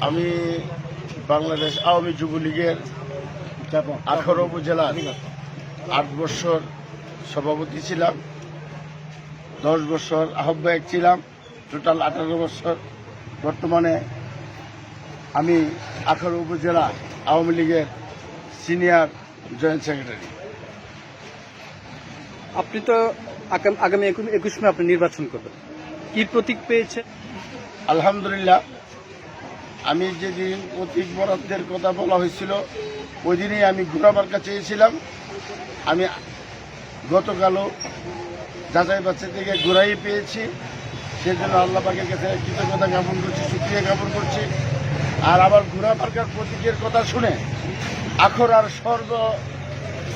আমি বাংলাদেশ আওয়ামী যুবলীগের আঠারো উপজেলার আট বছর সভাপতি ছিলাম, দশ বছর আহ্বায়ক ছিলাম, টোটাল আঠারো বছর। বর্তমানে আমি আঠারো উপজেলা আওয়ামী লীগের সিনিয়র জয়েন্ট সেক্রেটারি। আপনি তো আগাম- একুশ মে আপনি নির্বাচন করবেন। কি প্রতীক পেয়েছে আলহামদুলিল্লাহ, আমি যেদিন প্রতীক বরাদ্দের কথা বলা হয়েছিল ওই দিনেই আমি ঘোরাবার চেয়েছিলাম আমি গতকালও যাচাই বাচ্চা থেকে ঘোরাই পেয়েছি। সেই জন্য আল্লাহ কাছে কৃতজ্ঞতা জ্ঞাপন করছি সুক্রিয়া জ্ঞাপন করছি। আর আবার ঘোরা পার্কার প্রতীকের কথা শুনে আখর আর স্বর্গ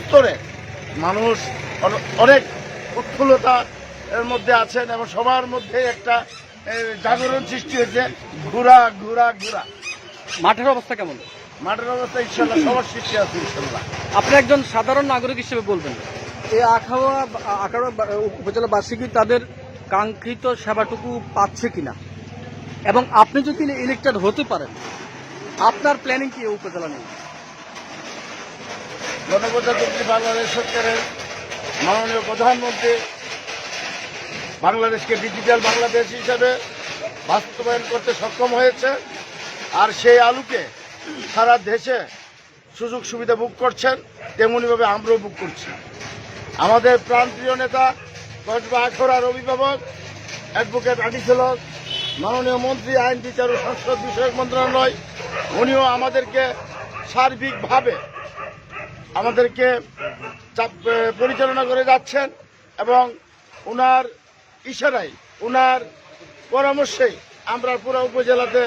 স্তরে মানুষ অনেক উৎফুল্লতা এর মধ্যে আছেন এবং সবার মধ্যে একটা জাগরণ সৃষ্টি হয়েছে। ঘোরা ঘোরা ঘোরা। মাঠের অবস্থা কেমন? মাঠের অবস্থা ইনশাল্লাহ সবার সৃষ্টি আছে ইনশাল্লাহ। আপনি একজন সাধারণ নাগরিক হিসেবে বলবেন। এই আখাওয়া আখাড়া উপজেলাবাসী কি তাদের কাঙ্ক্ষিত সেবাটুকু পাচ্ছে কিনা? এবং আপনি যদি ইলেক্টেড হতে পারেন আপনার প্ল্যানিং কি উপজেলা নিয়ে? গণপ্রজাতন্ত্রী বাংলাদেশ সরকারের মাননীয় প্রধানমন্ত্রী বাংলাদেশকে ডিজিটাল বাংলাদেশ হিসাবে বাস্তবায়ন করতে সক্ষম হয়েছে। আর সেই আলুকে সারা দেশে সুযোগ সুবিধা বুক করছেন, তেমনিভাবে আমরাও বুক করছি। আমাদের প্রান্তীয় নেতা কসবা আখড়ার অভিভাবক অ্যাডভোকেট আনিসেলক মাননীয় মন্ত্রী, আইন বিচার ও সংসদ বিষয়ক মন্ত্রণালয়, উনিও আমাদেরকে সার্বিকভাবে আমাদেরকে পরিচালনা করে যাচ্ছেন এবং ওনার ইশারায় ওনার পরামর্শেই আমরা পুরো উপজেলাতে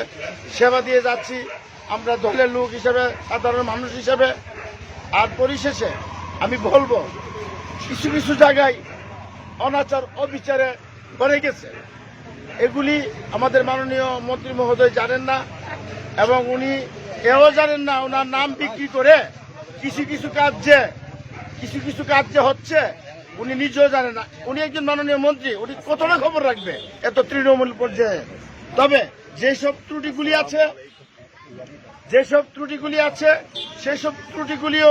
সেবা দিয়ে যাচ্ছি। আমরা দলের লোক হিসেবে, সাধারণ মানুষ হিসেবে। আর পরিশেষে আমি বলব, কিছু কিছু জায়গায় অনাচার, অবিচারে বেড়ে গেছে। এগুলি আমাদের মাননীয় মন্ত্রী মহোদয় জানেন না এবং উনি এও জানেন না ওনার নাম বিক্রি করে কিছু কিছু কাজ যে, কিছু কিছু কাজ যে হচ্ছে উনি নিজেও জানে না। উনি একজন মাননীয় মন্ত্রী, উনি কতটা খবর রাখবে এত তৃণমূল পর্যায়ে? তবে যেসব ত্রুটিগুলি আছে, যেসব ত্রুটিগুলি আছে, সেসব ত্রুটিগুলিও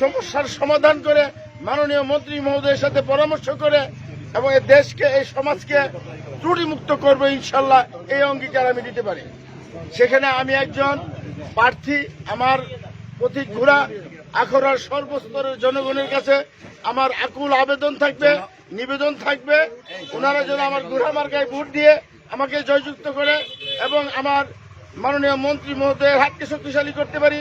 সমস্যার সমাধান করে মাননীয় মন্ত্রী মহোদয়ের সাথে পরামর্শ করে এবং এই দেশকে এই সমাজকে ত্রুটিমুক্ত করবে ইনশাল্লাহ, এই অঙ্গীকার আমি দিতে পারি। সেখানে আমি একজন প্রার্থী, আমার প্রতীক ঘোড়া আখড়ার সর্বস্তরের জনগণের কাছে আমার আকুল আবেদন থাকবে, নিবেদন থাকবে। ওনারা যেন আমার ঘোড়া মার্কায় ভোট দিয়ে আমাকে জয়যুক্ত করে এবং আমার মাননীয় মন্ত্রী মহোদয়ের হাতকে শক্তিশালী করতে পারি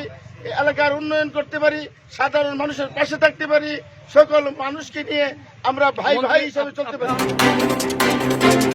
এলাকার উন্নয়ন করতে পারি, সাধারণ মানুষের পাশে থাকতে পারি, সকল মানুষকে নিয়ে আমরা ভাই ভাই হিসাবে চলতে পারি।